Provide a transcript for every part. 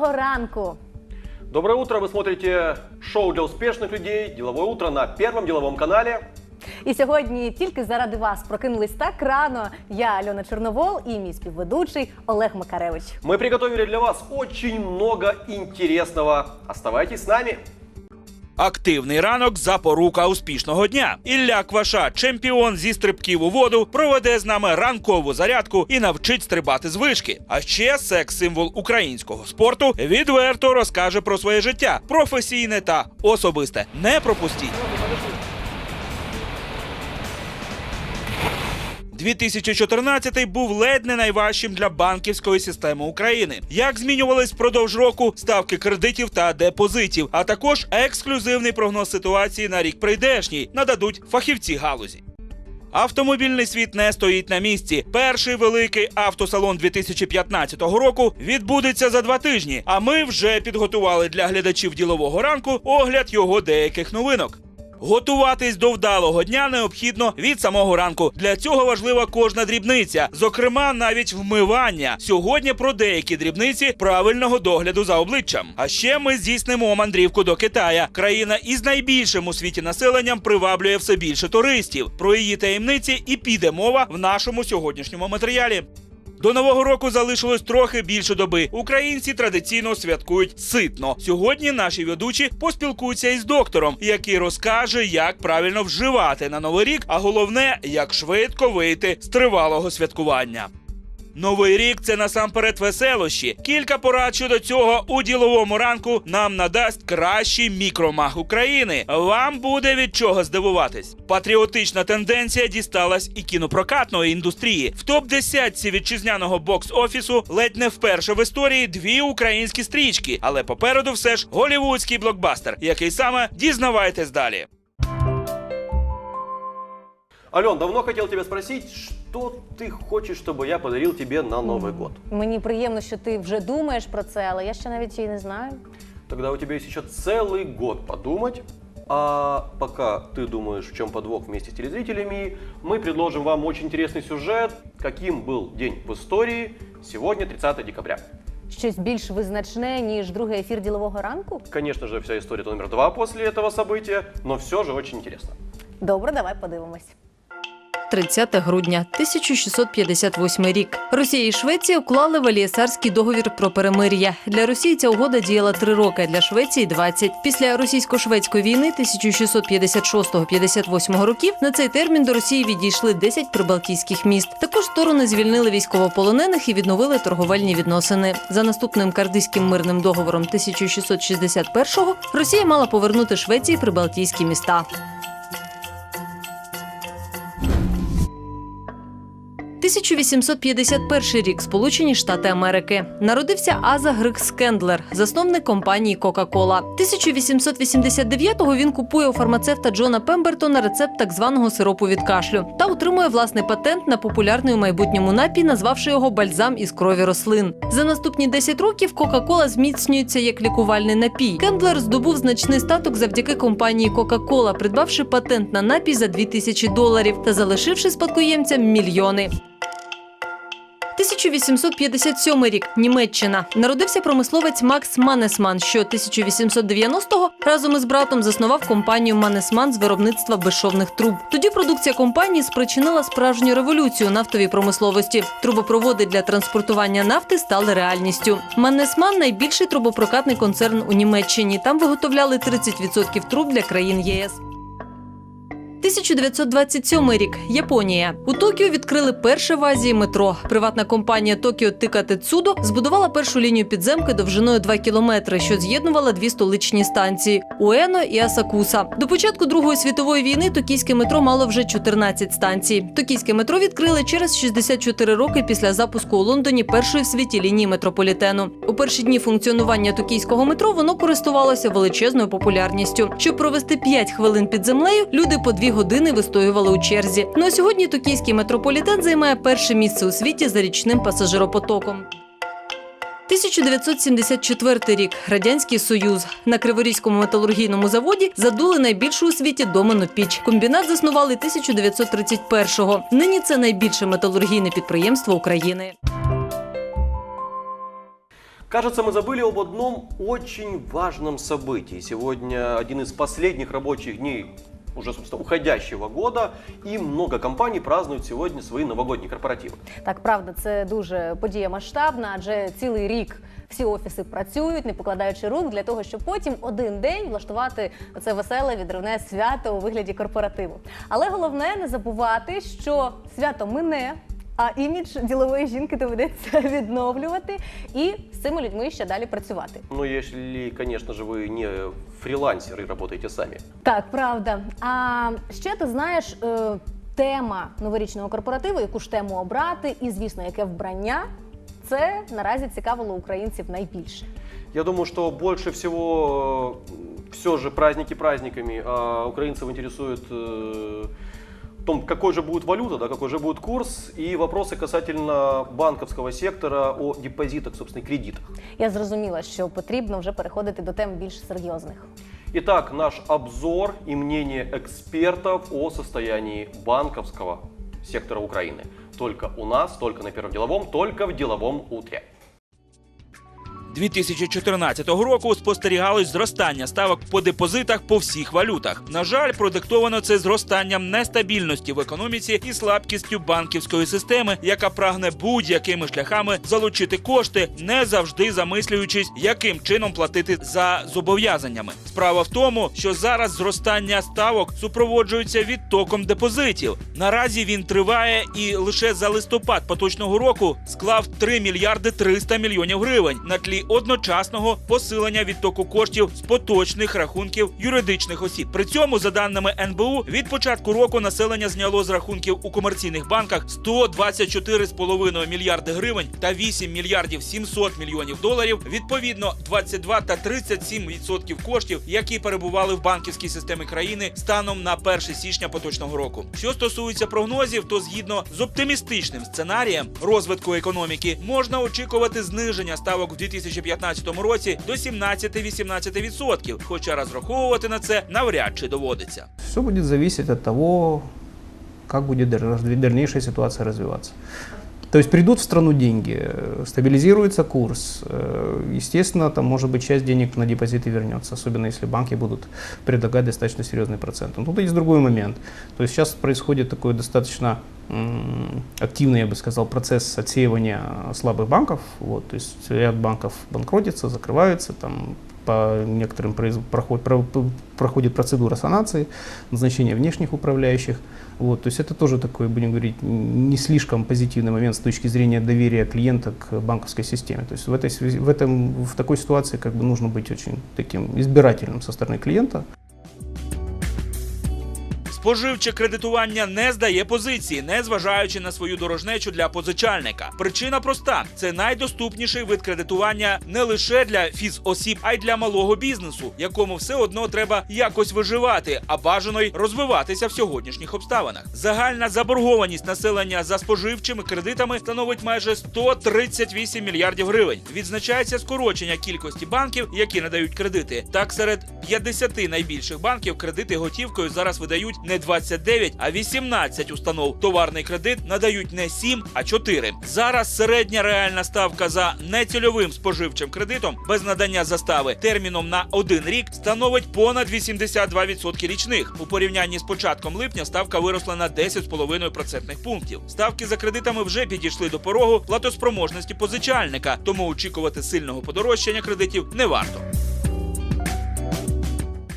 Доброго ранку! Доброе утро, вы смотрите шоу для успешных людей «Деловое утро» на Первом деловом канале. І сьогодні тільки заради вас прокинулись так рано. Я Альона Чорновол і мій співведучий Олег Макаревич. Мы приготовили для вас очень много интересного. Оставайтесь с нами. Активний ранок запорука успішного дня. Ілля Кваша, чемпіон зі стрибків у воду, проведе з нами ранкову зарядку і навчить стрибати з вишки. А ще секс-символ українського спорту відверто розкаже про своє життя, професійне та особисте. Не пропустіть. 2014 був ледь не найважчим для банківської системи України. Як змінювались впродовж року ставки кредитів та депозитів, а також ексклюзивний прогноз ситуації на рік прийдешній нададуть фахівці галузі. Автомобільний світ не стоїть на місці. Перший великий автосалон 2015 року відбудеться за два тижні. А ми вже підготували для глядачів ділового ранку огляд його деяких новинок. Готуватись до вдалого дня необхідно від самого ранку. Для цього важлива кожна дрібниця, зокрема, навіть вмивання. Сьогодні про деякі дрібниці правильного догляду за обличчям. А ще ми здійснимо мандрівку до Китая. Країна із найбільшим у світі населенням приваблює все більше туристів. Про її таємниці і піде мова в нашому сьогоднішньому матеріалі. До нового року залишилось трохи більше доби. Українці традиційно святкують ситно. Сьогодні наші ведучі поспілкуються із доктором, який розкаже, як правильно вживати на новий рік, а головне, як швидко вийти з тривалого святкування. Новий рік це насамперед веселощі. Кілька порад щодо цього у діловому ранку нам надасть кращий мікромаг України. Вам буде від чого здивуватись. Патріотична тенденція дісталась і кінопрокатної індустрії. В топ 10 вітчизняного бокс-офісу ледь не вперше в історії дві українські стрічки, але попереду все ж голівудський блокбастер, який саме дізнавайтесь далі. Ален, давно хотел тебя спросить, что ты хочешь, чтобы я подарил тебе на Новый год? Мені приємно, що ти вже думаєш про це, але я ще навіть і не знаю. Тогда у тебя есть еще целый год подумать. А пока ты думаешь, в чем подвох вместе с телезрителями, мы предложим вам очень интересный сюжет, каким был день в истории сегодня, 30 декабря. Щось більш визначне, ніж другий ефір ділового ранку? Конечно же, вся история номер два после этого события, но все же очень интересно. Добре, давай подивимось. 30 грудня 1658 рік. Росія і Швеція уклали Валієсарський договір про перемир'я. Для Росії ця угода діяла три роки, для Швеції 20. Після російсько-шведської війни 1656-58 років на цей термін до Росії відійшли 10 прибалтійських міст. Також сторони звільнили військовополонених і відновили торговельні відносини. За наступним кардиським мирним договором 1661-го Росія мала повернути Швеції прибалтійські міста. 1851 рік Сполучені Штати Америки народився Аза Грикс Кендлер, засновник компанії Кока-Кола. 1889-го він купує у фармацевта Джона Пембертона рецепт так званого сиропу від кашлю та отримує власний патент на популярний у майбутньому напій, назвавши його бальзам із крові рослин. За наступні 10 років Кока-Кола зміцнюється як лікувальний напій. Кендлер здобув значний статок завдяки компанії Кока-Кола, придбавши патент на напій за 2000 доларів та залишивши спадкоємцям мільйони. 1857 рік Німеччина народився промисловець Макс Манесман, що 1890-го разом із братом заснував компанію Манесман з виробництва безшовних труб. Тоді продукція компанії спричинила справжню революцію нафтовій промисловості. Трубопроводи для транспортування нафти стали реальністю. Манесман найбільший трубопрокатний концерн у Німеччині. Там виготовляли 30% труб для країн ЄС. 1927 рік. Японія. У Токіо відкрили перше в Азії метро. Приватна компанія Токіо Тика Тецудо збудувала першу лінію підземки довжиною 2 кілометри, що з'єднувала дві столичні станції Уено і Асакуса. До початку Другої світової війни токійське метро мало вже 14 станцій. Токійське метро відкрили через 64 роки після запуску у Лондоні першої в світі лінії метрополітену. У перші дні функціонування токійського метро воно користувалося величезною популярністю. Щоб провести 5 хвилин під землею, люди по 2 години вистоювали у черзі. Ну а сьогодні токійський метрополітен займає перше місце у світі за річним пасажиропотоком. 1974 рік. Радянський Союз. На Криворізькому металургійному заводі задули найбільшу у світі домену піч. Комбінат заснували 1931-го. Нині це найбільше металургійне підприємство України. Кажется, мы забыли об одном очень важном событии. Сегодня один из последних рабочих дней уже, собственно, уходящего года, і много компаній празднують сьогодні свої новогодні корпоративи. Так, правда, це дуже подія масштабна, адже цілий рік всі офіси працюють, не покладаючи рук для того, щоб потім один день влаштувати це веселе відривне свято у вигляді корпоративу. Але головне не забувати, що свято мине. А імідж ділової жінки доведеться відновлювати і з цими людьми ще далі працювати. Ну, если, конечно же, вы не фрилансер и работаете сами. Так, правда. А ще ти знаєш е, тема новорічного корпоративу, яку ж тему обрати, і звісно, яке вбрання. Це наразі цікавило українців найбільше. Я думаю, что больше всего все же праздники праздниками, а украинцев интересует том, какой же будет валюта, да, какой же будет курс, и вопросы касательно банковского сектора о депозитах, собственно, и кредитах. Я зрозуміла, що потрібно вже переходити до тем більш серйозних. Итак, наш обзор и мнение экспертов о состоянии банковского сектора Украины. Только у нас, только на Первом деловом, только в деловом утре. 2014 року спостерігалось зростання ставок по депозитах по всіх валютах. На жаль, продиктовано це зростанням нестабільності в економіці і слабкістю банківської системи, яка прагне будь-якими шляхами залучити кошти, не завжди замислюючись, яким чином платити за зобов'язаннями. Справа в тому, що зараз зростання ставок супроводжується відтоком депозитів. Наразі він триває і лише за листопад поточного року склав 3 мільярди 300 мільйонів гривень на тлі одночасного посилення відтоку коштів з поточних рахунків юридичних осіб. При цьому, за даними НБУ, від початку року населення зняло з рахунків у комерційних банках 124,5 мільярди гривень та 8 мільярдів 700 мільйонів доларів. Відповідно, 22 та 37 відсотків коштів, які перебували в банківській системі країни станом на 1 січня поточного року. Що стосується прогнозів, то згідно з оптимістичним сценарієм розвитку економіки можна очікувати зниження ставок в 2015 році до 17-18%, хоча розраховувати на це навряд чи доводиться. Все буде зависеть від того, як буде дальше- ситуація развиваться. То есть придут в страну деньги, стабилизируется курс, э, естественно, там может быть часть денег на депозиты вернется, особенно если банки будут предлагать достаточно серьезный процент. Но тут есть другой момент. То есть сейчас происходит такой достаточно активный, я бы сказал, процесс отсеивания слабых банков. Вот, то есть ряд банков банкротится, закрываются, там по некоторым произ- проход- про- проходит процедура санации, назначение внешних управляющих. Вот, то есть это тоже такой, будем говорить, не слишком позитивный момент с точки зрения доверия клиента к банковской системе. То есть в, этой, связи- в, этом, в такой ситуации как бы нужно быть очень таким избирательным со стороны клиента. Споживче кредитування не здає позиції, не зважаючи на свою дорожнечу для позичальника. Причина проста: це найдоступніший вид кредитування не лише для фізосіб, а й для малого бізнесу, якому все одно треба якось виживати, а бажано й розвиватися в сьогоднішніх обставинах. Загальна заборгованість населення за споживчими кредитами становить майже 138 мільярдів гривень. Відзначається скорочення кількості банків, які надають кредити. Так, серед 50 найбільших банків кредити готівкою зараз видають не 29, а 18 установ. Товарний кредит надають не 7, а 4. Зараз середня реальна ставка за нецільовим споживчим кредитом без надання застави терміном на один рік становить понад 82% річних. У порівнянні з початком липня ставка виросла на 10,5 процентних пунктів. Ставки за кредитами вже підійшли до порогу платоспроможності позичальника, тому очікувати сильного подорожчання кредитів не варто.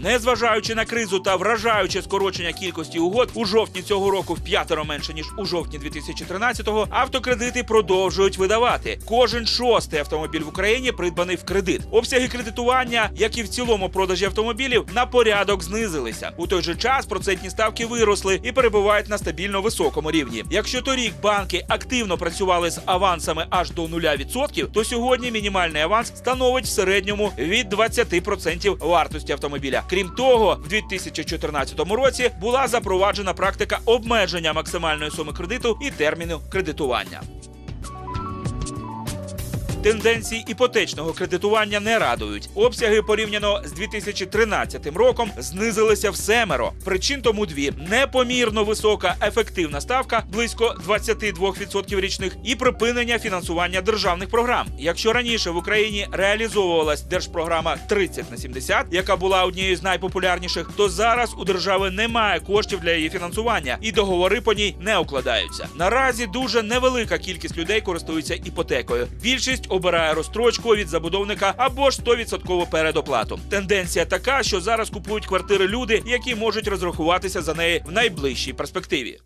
Незважаючи на кризу та вражаюче скорочення кількості угод у жовтні цього року в п'ятеро менше ніж у жовтні 2013-го, автокредити продовжують видавати. Кожен шостий автомобіль в Україні придбаний в кредит. Обсяги кредитування, як і в цілому продажі автомобілів, на порядок знизилися. У той же час процентні ставки виросли і перебувають на стабільно високому рівні. Якщо торік банки активно працювали з авансами аж до 0%, то сьогодні мінімальний аванс становить в середньому від 20% вартості автомобіля. Крім того, в 2014 році була запроваджена практика обмеження максимальної суми кредиту і терміну кредитування. Тенденції іпотечного кредитування не радують. Обсяги порівняно з 2013 роком знизилися в семеро. Причин тому дві: непомірно висока ефективна ставка близько 22% річних і припинення фінансування державних програм. Якщо раніше в Україні реалізовувалась держпрограма 30 на 70, яка була однією з найпопулярніших, то зараз у держави немає коштів для її фінансування, і договори по ній не укладаються. Наразі дуже невелика кількість людей користуються іпотекою. Більшість обирає розстрочку від забудовника або ж 100% передоплату. Тенденція така, що зараз купують квартири люди, які можуть розрахуватися за неї в найближчій перспективі.